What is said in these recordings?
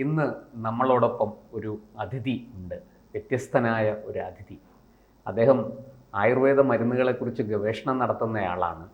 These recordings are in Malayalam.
ഇന്ന് നമ്മളോടൊപ്പം ഒരു അതിഥി ഉണ്ട്. വ്യത്യസ്തനായ ഒരു അതിഥി. അദ്ദേഹം ആയുർവേദ മരുന്നുകളെക്കുറിച്ച് ഗവേഷണം നടത്തുന്നയാളാണ്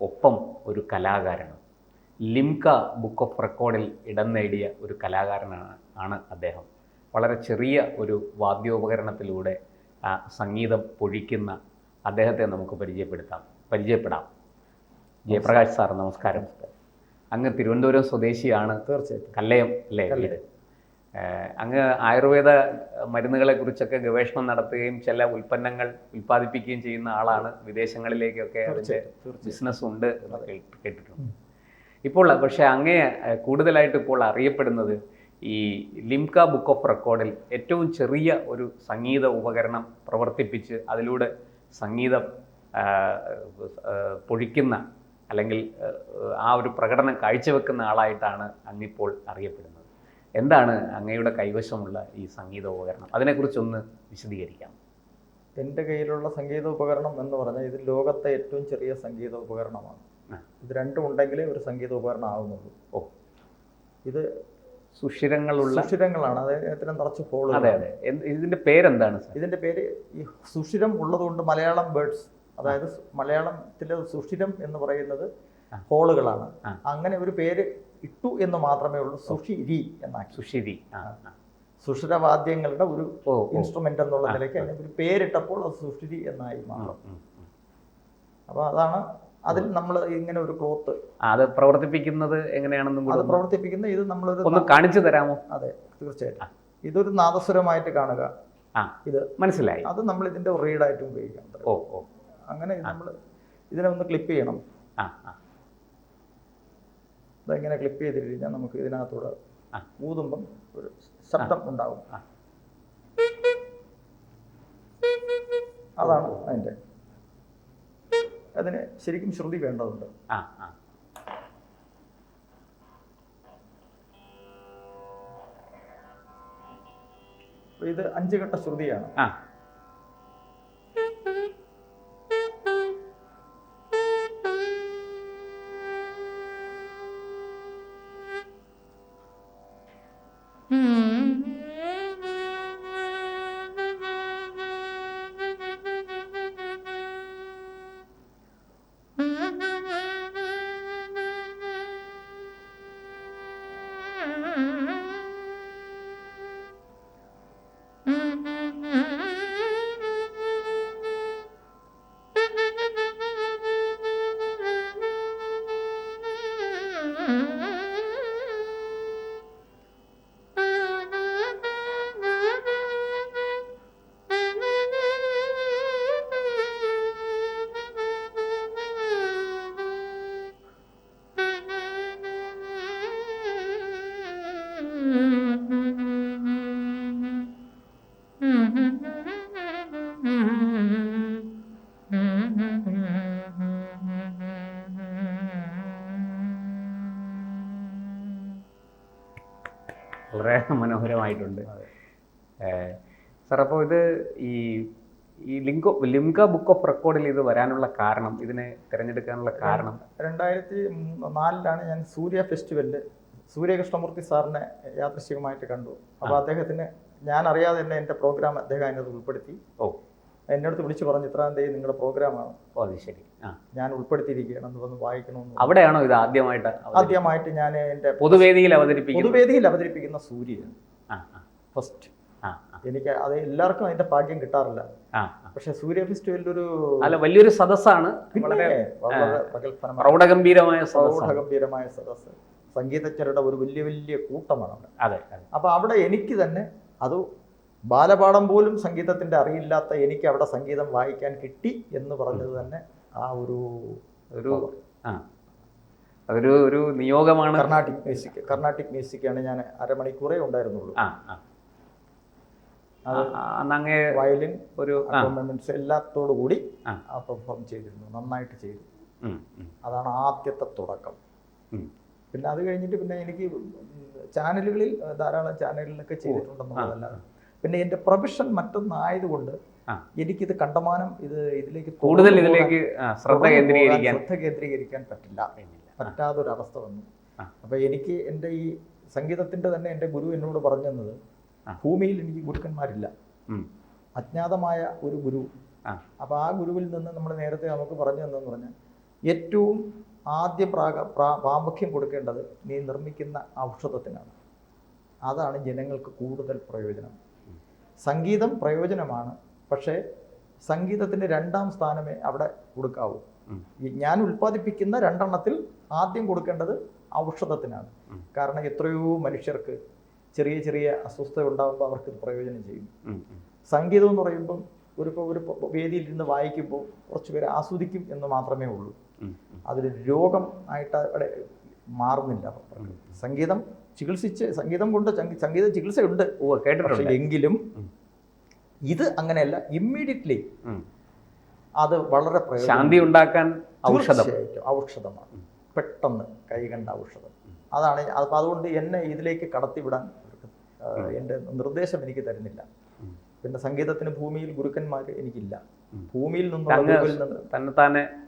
ഒപ്പം ഒരു കലാകാരനും. ലിംക ബുക്ക് ഓഫ് റെക്കോർഡിൽ ഇടം നേടിയ ഒരു കലാകാരനാണ് ആണ് അദ്ദേഹം. വളരെ ചെറിയ ഒരു വാദ്യോപകരണത്തിലൂടെ സംഗീതം പൊഴിക്കുന്ന അദ്ദേഹത്തെ നമുക്ക് പരിചയപ്പെടുത്താം. പരിചയപ്പെടാം. ജയപ്രകാശ് സാർ നമസ്കാരം. അങ്ങ് തിരുവനന്തപുരം സ്വദേശിയാണ് തീർച്ചയായിട്ടും. കല്ലയം അല്ലേ അങ്ങ് ആയുർവേദ മരുന്നുകളെ കുറിച്ചൊക്കെ ഗവേഷണം നടത്തുകയും ചില ഉൽപ്പന്നങ്ങൾ ഉൽപ്പാദിപ്പിക്കുകയും ചെയ്യുന്ന ആളാണ് വിദേശങ്ങളിലേക്കൊക്കെ അതിന്റെ ബിസിനസ് ഉണ്ട് എന്ന് കേട്ട്- കേട്ടിട്ടുണ്ട്. ഇപ്പോൾ പക്ഷേ അങ്ങേ കൂടുതലായിട്ട് ഇപ്പോൾ അറിയപ്പെടുന്നത് ഈ ലിംക ബുക്ക് ഓഫ് റെക്കോർഡിൽ ഏറ്റവും ചെറിയ ഒരു സംഗീത ഉപകരണം പ്രവർത്തിപ്പിച്ച് അതിലൂടെ സംഗീതം പൊഴിക്കുന്ന അല്ലെങ്കിൽ ആ ഒരു പ്രകടനം കാഴ്ചവെക്കുന്ന ആളായിട്ടാണ് അങ്ങിപ്പോൾ അറിയപ്പെടുന്നത്. എന്താണ് അങ്ങയുടെ കൈവശമുള്ള ഈ സംഗീത ഉപകരണം? അതിനെക്കുറിച്ചൊന്ന് വിശദീകരിക്കാം. എന്റെ കയ്യിലുള്ള സംഗീത ഉപകരണം എന്ന് പറഞ്ഞാൽ ഇത് ലോകത്തെ ഏറ്റവും ചെറിയ സംഗീത ഉപകരണമാണ്. ഇത് രണ്ടും ഉണ്ടെങ്കിലേ ഒരു സംഗീത ഉപകരണം ആവുന്നുള്ളൂ. ഓ. ഇത് സുഷിരങ്ങളുള്ള സുഷിരങ്ങളാണ്. അതിന് നിറച്ച് ഫോളോ അതെ അതെ. ഇതിന്റെ പേരെന്താണ് ഇതിന്റെ പേര് ഈ സുഷിരം ഉള്ളതുകൊണ്ട് മലയാളം ബേർഡ്സ് അതായത് മലയാളത്തിലെ സുഷിരം എന്ന് പറയുന്നത്. ഹോളുകളാണ്. അങ്ങനെ ഒരു പേര് ഇട്ടു എന്ന് മാത്രമേ ഉള്ളൂ സുഷിരി എന്നാക്കി. സുഷിരി. സുഷിരവാദ്യങ്ങളുടെ ഒരു ഇൻസ്ട്രുമെന്റ് എന്നുള്ള നിലയ്ക്ക് അതിന് ഒരു പേരിട്ടപ്പോൾ അത് സുഷിരി എന്നായി മാറും. അപ്പോൾ അതാണ് അതിൽ നമ്മൾ ഇങ്ങനെ ഒരു ക്ലോത്ത്. അത് പ്രവർത്തിപ്പിക്കുന്നത് എങ്ങനെയാണെന്നും അത് പ്രവർത്തിപ്പിക്കുന്നത് പ്രവർത്തിപ്പിക്കുന്ന ഇത് നമ്മൾ ഒന്ന് കാണിച്ചു തരാമോ? അതെ തീർച്ചയായിട്ടും. ഇതൊരു നാദസ്വരമായിട്ട് കാണുക. ആ ഇത് മനസ്സിലായി. അത് നമ്മൾ ഇതിന്റെ റീഡായിട്ട് ഉപയോഗിക്കാം. ഓ ഓ. അങ്ങനെ നമ്മൾ ഇതിനെ ഒന്ന് ക്ലിപ്പ് ചെയ്യണം. ആ ആ. ഇതെങ്ങനെ ക്ലിപ്പ് ചെയ്തിട്ട് കഴിഞ്ഞാൽ നമുക്ക് ഇതിനകത്തൂടെ. ഊതുമ്പം ഒരു ശബ്ദം ഉണ്ടാകും അതാണ് അതിന്റെ. അതിന് ശരിക്കും ശ്രുതി വേണ്ടതുണ്ട്. ഇത് അഞ്ച് ഘട്ട ശ്രുതിയാണ് വളരെ മനോഹരമായിട്ടുണ്ട്. സാർ അപ്പോൾ ഇത് ഈ ഈ ലിങ്കോ ലിംക ബുക്ക് ഓഫ് റെക്കോർഡിൽ ഇത് വരാനുള്ള കാരണം ഇതിനെ തിരഞ്ഞെടുക്കാനുള്ള കാരണം? രണ്ടായിരത്തി നാലിലാണ് ഞാൻ സൂര്യ ഫെസ്റ്റിവലിൽ സൂര്യകൃഷ്ണമൂർത്തി സാറിനെ യാദൃശ്ചികമായിട്ട് കണ്ടു. അപ്പോൾ അദ്ദേഹത്തിന് ഞാൻ അറിയാതെ തന്നെ എന്റെ പ്രോഗ്രാം അദ്ദേഹം അതിനകത്ത് ഉൾപ്പെടുത്തി. ഓ. എന്റെ അടുത്ത് വിളിച്ചു പറഞ്ഞു ഇത്രാം തീയതി നിങ്ങളുടെ പ്രോഗ്രാമാണ് ഓ അത് ശരി. ഞാൻ ഉൾപ്പെടുത്തിയിരിക്കുകയാണ് എന്ന് വന്ന് വായിക്കണമെന്ന് അവിടെയാണോ ഇത് ആദ്യമായിട്ട് ആദ്യമായിട്ട് ഞാൻ എന്റെ പൊതുവേദിയിൽ അവതരിപ്പിക്കുന്നത് പൊതുവേദിയിൽ അവതരിപ്പിക്കുന്ന സൂര്യയാണ് ഫസ്റ്റ് എനിക്ക് അത് എല്ലാവർക്കും അതിന്റെ ഭാഗ്യം കിട്ടാറില്ല. പക്ഷെ സൂര്യ ഫെസ്റ്റിവലിൽ ഒരു അല്ല വലിയൊരു സദസ്സാണ്. വളരെ പ്രൗഢഗംഭീരമായ പ്രൗഢഗംഭീരമായ സദസ്സ്. സംഗീതജ്ഞരുടെ ഒരു വലിയ വലിയ കൂട്ടമാണ് അവിടെ. അതെ അപ്പോൾ അവിടെ എനിക്ക് തന്നെ അത് ബാലപാഠം പോലും സംഗീതത്തിന്റെ അറിയില്ലാത്ത എനിക്ക് അവിടെ സംഗീതം വായിക്കാൻ കിട്ടി എന്ന് പറഞ്ഞത് തന്നെ ആ ഒരു ഒരു ആ. ഒരു ഒരു നിയോഗമാണ്. കർണാട്ടിക് മ്യൂസിക് കർണാട്ടിക് മ്യൂസിക്കാണ് ഞാൻ അരമണിക്കൂറേ ഉണ്ടായിരുന്നുള്ളൂ. ആ ആ. ആ, ആ, അന്ന് അങ്ങേ വയലിൻ ഒരു അക്കോമ്പമെന്റ്സ് എല്ലാത്തോടു കൂടി പെർഫോം ചെയ്തിരുന്നു നന്നായിട്ട് ചെയ്തു. അതാണ് ആദ്യത്തെ തുടക്കം. പിന്നെ അത് കഴിഞ്ഞിട്ട് പിന്നെ എനിക്ക് ചാനലുകളിൽ ധാരാളം ചാനലിലൊക്കെ ചെയ്തിട്ടുണ്ടെന്നുള്ളതല്ലാതെ പിന്നെ എന്റെ പ്രൊഫഷൻ മറ്റൊന്നായതുകൊണ്ട്. എനിക്കിത് കണ്ടമാനം ഇത് ഇതിലേക്ക് കൂടുതൽ ഇതിലേക്ക് ശ്രദ്ധ കേന്ദ്രീകരിക്കാൻ ശ്രദ്ധ കേന്ദ്രീകരിക്കാൻ പറ്റില്ല. പറ്റാത്തൊരവസ്ഥ വന്നു. അപ്പോൾ എനിക്ക് എന്റെ ഈ സംഗീതത്തിന്റെ തന്നെ എന്റെ ഗുരു എന്നോട് പറഞ്ഞു തന്നത് ഭൂമിയിൽ എനിക്ക് ഗുരുക്കന്മാരില്ല. അജ്ഞാതമായ ഒരു ഗുരു. അപ്പോൾ ആ ഗുരുവിൽ നിന്ന് നമ്മൾ നേരത്തെ നമുക്ക് പറഞ്ഞു തന്നെന്ന് പറഞ്ഞാൽ ഏറ്റവും ആദ്യ പ്രാഗ പ്രാ പ്രാമുഖ്യം കൊടുക്കേണ്ടത് നീ നിർമ്മിക്കുന്ന ഔഷധത്തിനാണ്. അതാണ് ജനങ്ങൾക്ക് കൂടുതൽ പ്രയോജനം. സംഗീതം പ്രയോജനമാണ്. പക്ഷേ സംഗീതത്തിന്റെ രണ്ടാം സ്ഥാനമേ അവിടെ കൊടുക്കാവൂ. ഞാൻ ഉൽപ്പാദിപ്പിക്കുന്ന രണ്ടെണ്ണത്തിൽ ആദ്യം കൊടുക്കേണ്ടത് ഔഷധത്തിനാണ്. കാരണം എത്രയോ മനുഷ്യർക്ക് ചെറിയ ചെറിയ അസ്വസ്ഥത ഉണ്ടാകുമ്പോൾ അവർക്ക് പ്രയോജനം ചെയ്യും. സംഗീതം എന്ന് പറയുമ്പം ഒരു ഒരു വേദിയിൽ ഇരുന്ന് വായിക്കുമ്പോൾ കുറച്ച് പേര് ആസ്വദിക്കും എന്ന് മാത്രമേ ഉള്ളൂ. ഉം. രോഗം ആയിട്ട് അവിടെ മാറുന്നില്ല. സംഗീതം ചികിത്സിച്ച് സംഗീതം കൊണ്ട് സംഗീ- സംഗീത ചികിത്സയുണ്ട്. ഓ കേട്ടിട്ടുണ്ട്. എങ്കിലും. ഇത് അങ്ങനെയല്ല ഇമ്മീഡിയറ്റ്ലി അത് വളരെ ശാന്തി ഉണ്ടാക്കാൻ ഔഷധം. ഔഷധമാണ്. പെട്ടെന്ന് കൈ കണ്ട ഔഷധം. അതാണ് അപ്പം അതുകൊണ്ട് എന്നെ ഇതിലേക്ക് കടത്തിവിടാൻ എന്റെ നിർദ്ദേശം എനിക്ക് തരുന്നില്ല. പിന്നെ സംഗീതത്തിന് ഭൂമിയിൽ ഗുരുക്കന്മാർ എനിക്കില്ല. ഭൂമിയിൽ നിന്നുള്ള ഗുരുവിൽ നിന്ന് തന്നെത്താനെ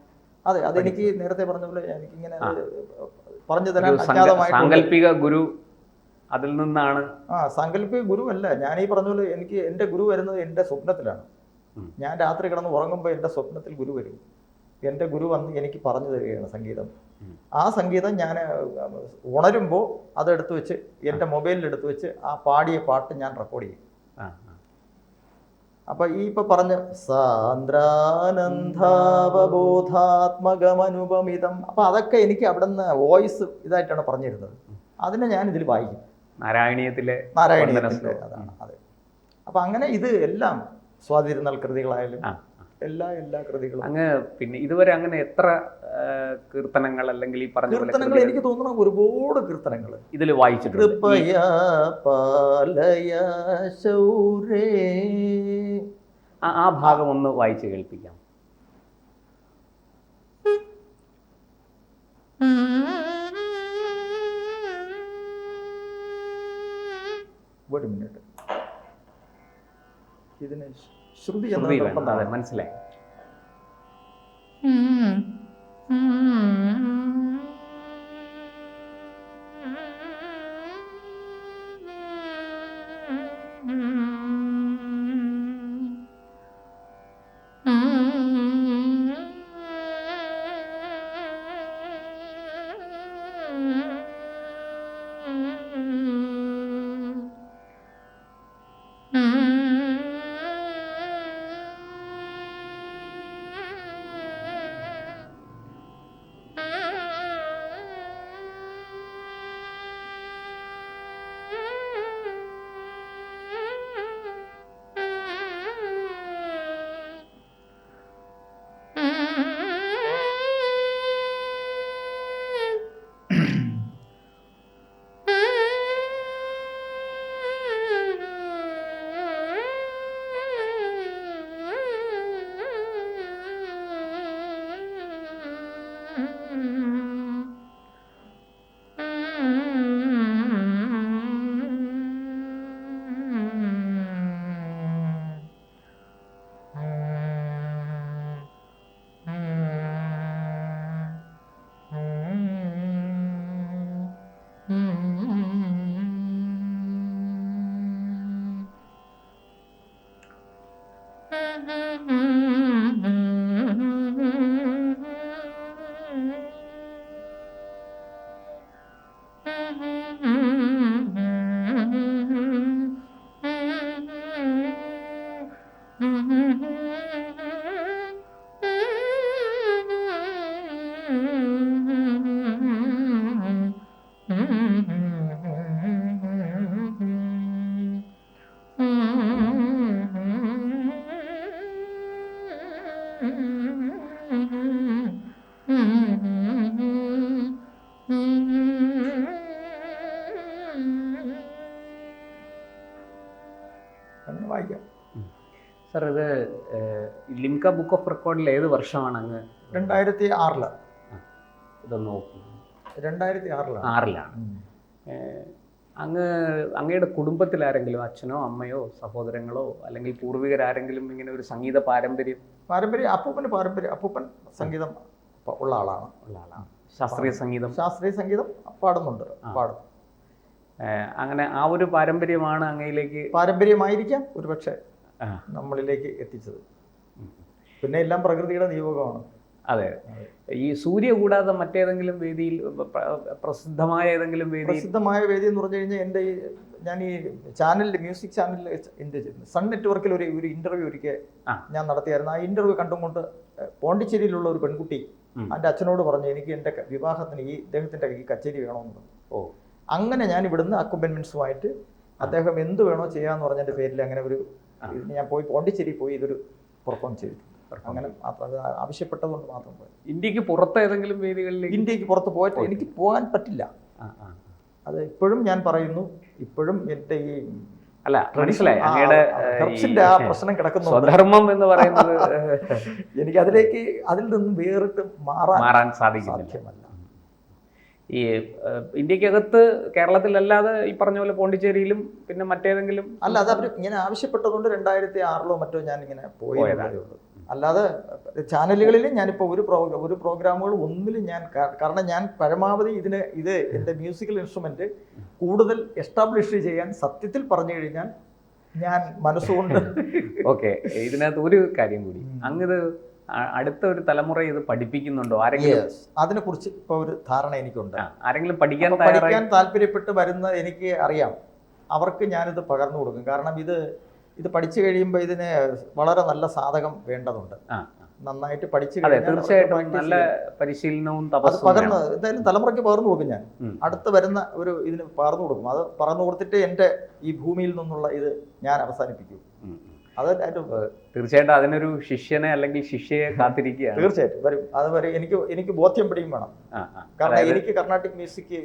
അതെ അതെനിക്ക് നേരത്തെ പറഞ്ഞ പോലെ എനിക്കിങ്ങനെ. പറഞ്ഞു തരാൻ സാങ്കല്പിക ഗുരു അതിൽ നിന്നാണ്. ആ സാങ്കല്പിക ഗുരുവല്ല ഞാൻ ഈ പറഞ്ഞ പോലെ എനിക്ക് എന്റെ ഗുരു വരുന്നത് എന്റെ സ്വപ്നത്തിലാണ്. ഞാൻ രാത്രി കിടന്ന് ഉറങ്ങുമ്പോൾ എന്റെ സ്വപ്നത്തിൽ ഗുരു വരും. എന്റെ ഗുരു വന്ന് എനിക്ക് പറഞ്ഞു തരികയാണ് സംഗീതം. ആ സംഗീതം ഞാൻ ഉണരുമ്പോൾ അതെടുത്ത് വെച്ച് എന്റെ മൊബൈലിൽ എടുത്ത് വെച്ച് ആ പാടിയ പാട്ട് ഞാൻ റെക്കോർഡ് ചെയ്യും. അപ്പൊ ഈ ഇപ്പൊ പറഞ്ഞ സാന്ദ്രാനന്ദാവബോധാത്മകമനുപമിതം. അപ്പൊ അതൊക്കെ എനിക്ക് അവിടെ നിന്ന് വോയിസ് ഇതായിട്ടാണ് പറഞ്ഞിരുന്നത്. അതിനെ ഞാൻ ഇതിൽ വായിക്കും. നാരായണീയത്തിലെ നാരായണീയത്തിലെ അതാണ് അതെ. അപ്പൊ അങ്ങനെ ഇത് എല്ലാം സ്വാതിരുന്നൽ കൃതികളായാലും എല്ലാ എല്ലാ കൃതികളും. അങ്ങ് പിന്നെ ഇതുവരെ അങ്ങനെ എത്ര കീർത്തനങ്ങൾ അല്ലെങ്കിൽ ഈ പറഞ്ഞ കീർത്തനങ്ങൾ എനിക്ക് തോന്നണം ഒരുപാട് കീർത്തനങ്ങൾ. ഇതിൽ വായിച്ചിട്ടുണ്ട്. കൃപയാ പാലയാ ശൗരേ. ആ- ആ ഭാഗം ഒന്ന് വായിച്ച് കേൾപ്പിക്കാം. ഒരു മിനിറ്റ്. ഇതിന് ശ്രുതി എന്നത്. മനസ്സിലായി വായിക്കാം. സർ ഇത് ലിംക ബുക്ക് ഓഫ് റെക്കോർഡിൽ ഏത് വർഷമാണ് അങ്ങ് രണ്ടായിരത്തി ആറിലാണ് ഇതൊന്ന് നോക്കി. രണ്ടായിരത്തി ആറിലാണ്. ആറിലാണ് അങ്ങ് അങ്ങയുടെ കുടുംബത്തിൽ ആരെങ്കിലും അച്ഛനോ അമ്മയോ സഹോദരങ്ങളോ അല്ലെങ്കിൽ പൂർവികരാരെങ്കിലും ഇങ്ങനെ ഒരു സംഗീത പാരമ്പര്യം? പാരമ്പര്യം അപ്പൂപ്പന്റെ പാരമ്പര്യം. അപ്പൂപ്പൻ സംഗീതം ഉള്ള ആളാണ്. ഉള്ള ആളാണ്. ശാസ്ത്രീയ സംഗീതം? ശാസ്ത്രീയ സംഗീതം പാടുന്നുണ്ട്. പാടും. അങ്ങനെ ആ ഒരു പാരമ്പര്യമാണ് അങ്ങയിലേക്ക് പാരമ്പര്യമായിരിക്കാം ഒരുപക്ഷെ നമ്മളിലേക്ക് എത്തിച്ചത്. പിന്നെ എല്ലാം പ്രകൃതിയുടെ നിയോഗമാണ്. അതെ. ഈ സൂര്യ കൂടാതെ മറ്റേതെങ്കിലും വേദിയിൽ പ്ര- പ്രസിദ്ധമായ ഏതെങ്കിലും വേദി പ്രസിദ്ധമായ വേദി എന്ന് പറഞ്ഞു കഴിഞ്ഞാൽ എന്റെ ഈ ഞാൻ ഈ ചാനലിൽ മ്യൂസിക് ചാനലിൽ എന്റെ സൺ നെറ്റ്വർക്കിൽ ഒരു ഒരു ഇന്റർവ്യൂ ഒരിക്കൽ ഞാൻ നടത്തിയായിരുന്നു. ആ ഇന്റർവ്യൂ കണ്ടുകൊണ്ട് പോണ്ടിച്ചേരിയിലുള്ള ഒരു പെൺകുട്ടി. എന്റെ അച്ഛനോട് പറഞ്ഞു എനിക്ക് എന്റെ വിവാഹത്തിന് ഈ ഇദ്ദേഹത്തിന്റെ ഈ കച്ചേരി വേണമെന്ന്. ഓ. അങ്ങനെ ഞാൻ ഇവിടുന്ന് അക്കോമ്പൻമെന്റ്സുമായിട്ട് അദ്ദേഹം എന്ത് വേണോ ചെയ്യാന്ന് പറഞ്ഞതിന്റെ പേരിൽ അങ്ങനെ ഒരു. ഞാൻ പോയി പോണ്ടിച്ചേരി പോയി ഇതൊരു പെർഫോം ചെയ്തിട്ടുണ്ട്. അങ്ങനെ അത് ആവശ്യപ്പെട്ടതുകൊണ്ട് മാത്രം പോയി. ഇന്ത്യയ്ക്ക് പുറത്ത് ഏതെങ്കിലും വേദികളിലേക്ക് ഇന്ത്യയ്ക്ക് പുറത്ത് പോയിട്ട് എനിക്ക് പോകാൻ പറ്റില്ല. അത് ഇപ്പോഴും ഞാൻ പറയുന്നു. ഇപ്പോഴും എന്റെ ഈ അല്ല മനസ്സിലായി. അങ്ങയുടെ ആ ഈ പ്രശ്നം കിടക്കുന്നു സ്വധർമ്മം എന്ന് പറയുന്നത് എനിക്ക് അതിലേക്ക് അതിൽ നിന്നും വേറിട്ട് മാറാൻ മാറാൻ സാധിക്കുന്നില്ല. ഈ ഇന്ത്യക്കകത്ത് കേരളത്തിലല്ലാതെ ഈ പറഞ്ഞ പോലെ പോണ്ടിച്ചേരിയിലും പിന്നെ മറ്റേതെങ്കിലും അല്ല അത് അവർ ഇങ്ങനെ ആവശ്യപ്പെട്ടതുകൊണ്ട് രണ്ടായിരത്തി ആറിലോ മറ്റോ ഞാൻ ഇങ്ങനെ പോയി. ഉള്ളൂ. അല്ലാതെ ചാനലുകളിൽ ഞാനിപ്പോൾ ഒരു പ്രോ ഒരു പ്രോഗ്രാമുകൾ ഒന്നിലും ഞാൻ കാരണം ഞാൻ പരമാവധി ഇതിന് ഇത് എന്റെ മ്യൂസിക്കൽ ഇൻസ്ട്രുമെന്റ് കൂടുതൽ എസ്റ്റാബ്ലിഷ് ചെയ്യാൻ സത്യത്തിൽ പറഞ്ഞു കഴിഞ്ഞാൽ ഞാൻ മനസ്സുകൊണ്ട് ഓക്കെ ഇതിനകത്ത് ഒരു കാര്യം കൂടി. ഉം. അങ്ങിത് അ- അടുത്ത ഒരു തലമുറ ഇത് പഠിപ്പിക്കുന്നുണ്ടോ? ആരെങ്കിലും? അതിനെ അതിനെക്കുറിച്ച് ഇപ്പോൾ ഒരു ധാരണ എനിക്കുണ്ട്. ആരെങ്കിലും പഠിക്കാൻ പഠിക്കാൻ താല്പര്യപ്പെട്ട് വരുന്ന എനിക്ക് അറിയാം. അവർക്ക് ഞാനിത് പകർന്നു കൊടുക്കും. കാരണം ഇത് ഇത് പഠിച്ചു കഴിയുമ്പോൾ ഇതിന് വളരെ നല്ല സാധകം വേണ്ടതുണ്ട്. നന്നായിട്ട് പഠിച്ചു തീർച്ചയായിട്ടും നല്ല. പരിശീലനവും അത് പകർന്ന് എന്തായാലും തലമുറയ്ക്ക് പകർന്നു കൊടുക്കും ഞാൻ. അടുത്ത് വരുന്ന ഒരു ഇതിന് പകർന്നു കൊടുക്കും. അത് പറഞ്ഞു കൊടുത്തിട്ട് എന്റെ ഈ ഭൂമിയിൽ നിന്നുള്ള ഇത് ഞാൻ അവസാനിപ്പിക്കും. അത് തീർച്ചയായിട്ടും അതിനൊരു ശിഷ്യനെ അല്ലെങ്കിൽ ശിഷ്യയെ കാത്തിരിക്കുക തീർച്ചയായിട്ടും. വരും. അത് വരെ എനിക്ക് എനിക്ക് ബോധ്യം പിടിയും വേണം. കാരണം എനിക്ക് കർണാട്ടിക് മ്യൂസിക്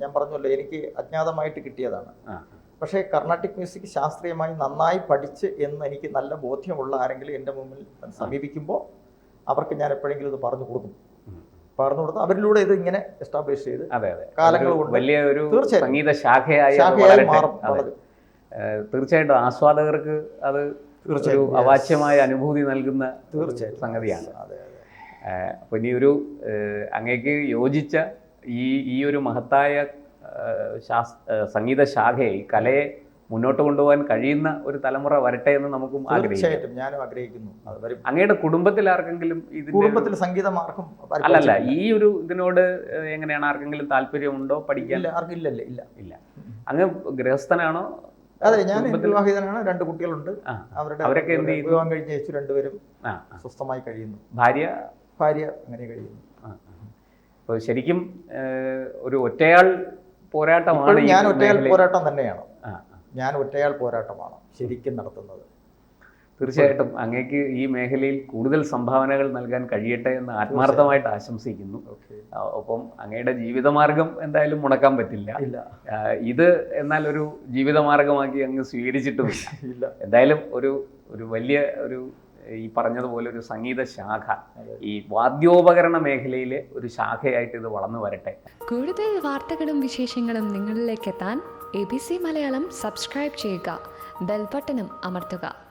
ഞാൻ പറഞ്ഞല്ലോ എനിക്ക് അജ്ഞാതമായിട്ട് കിട്ടിയതാണ്. പക്ഷേ കർണാട്ടിക് മ്യൂസിക് ശാസ്ത്രീയമായി നന്നായി പഠിച്ച് എന്ന് എനിക്ക് നല്ല ബോധ്യമുള്ള ആരെങ്കിലും എന്റെ മുമ്പിൽ സമീപിക്കുമ്പോൾ അവർക്ക് ഞാൻ എപ്പോഴെങ്കിലും ഇത് പറഞ്ഞു കൊടുക്കും. പറഞ്ഞു കൊടുത്ത് അവരിലൂടെ ഇത് ഇങ്ങനെ എസ്റ്റാബ്ലിഷ് ചെയ്ത് കാലങ്ങൾ കൊണ്ട് വലിയ ഒരു സംഗീത ശാഖയായി. മാറും തീർച്ചയായിട്ടും ആസ്വാദകർക്ക് അത് ഒരു തീർച്ചയായും അവാച്യമായ അനുഭൂതി നൽകുന്ന തീർച്ചയായും സംഗതിയാണ്. അപ്പൊ ഇനി ഒരു അങ്ങേക്ക് യോജിച്ച ഈ ഈ ഒരു മഹത്തായ ശാസ് സംഗീത ശാഖയെ ഈ കലയെ മുന്നോട്ട് കൊണ്ടുപോകാൻ കഴിയുന്ന ഒരു തലമുറ വരട്ടെ എന്ന് നമുക്കും ആഗ്രഹിക്കും ഞാനും ആഗ്രഹിക്കുന്നു. അങ്ങയുടെ കുടുംബത്തിൽ ആർക്കെങ്കിലും ഇത് കുടുംബത്തിൽ സംഗീതമാർക്കും അല്ലല്ല ഈ ഒരു ഇതിനോട് എങ്ങനെയാണ് ആർക്കെങ്കിലും താല്പര്യമുണ്ടോ പഠിക്കാൻ? ഇല്ല ആർക്കും ഇല്ലല്ലേ ഇല്ല. ഇല്ല. അങ്ങ് ഗൃഹസ്ഥനാണോ? അതെ ഞാൻ വിവാഹിതനാണ് രണ്ട് കുട്ടികളുണ്ട്. അവരുടെ അവരൊക്കെ എന്ത്? വിവാഹം കഴിഞ്ഞ് ചേച്ചു രണ്ടുപേരും. സ്വസ്ഥമായി കഴിയുന്നു. ഭാര്യ? ഭാര്യ അങ്ങനെ കഴിയുന്നു. അപ്പോൾ ശരിക്കും ഒരു ഒറ്റയാൾ പോരാട്ടമാണ് ഞാൻ ഒറ്റയാൾ പോരാട്ടം തന്നെയാണ്. ഞാൻ ഒറ്റയാൾ പോരാട്ടമാണ് ശരിക്കും നടത്തുന്നത്. തീർച്ചയായിട്ടും അങ്ങേക്ക് ഈ മേഖലയിൽ കൂടുതൽ സംഭാവനകൾ നൽകാൻ കഴിയട്ടെ എന്ന് ആത്മാർത്ഥമായിട്ട് ആശംസിക്കുന്നു. ഒപ്പം അങ്ങയുടെ ജീവിതമാർഗം എന്തായാലും മുടക്കാൻ പറ്റില്ല. ഇത് എന്നാൽ ഒരു ജീവിതമാർഗമാക്കി അങ്ങ് സ്വീകരിച്ചിട്ടുമില്ല. ഇല്ല. എന്തായാലും ഒരു ഒരു വലിയ ഒരു ഈ പറഞ്ഞതുപോലെ ഒരു സംഗീത ശാഖ ഈ വാദ്യോപകരണ മേഖലയിലെ ഒരു ശാഖയായിട്ട് ഇത് വളർന്നു വരട്ടെ. കൂടുതൽ വാർത്തകളും വിശേഷങ്ങളും നിങ്ങളിലേക്ക് എത്താൻ A B C Malayalam subscribe ചെയ്യുക ബെൽബട്ടനും അമർത്തുക.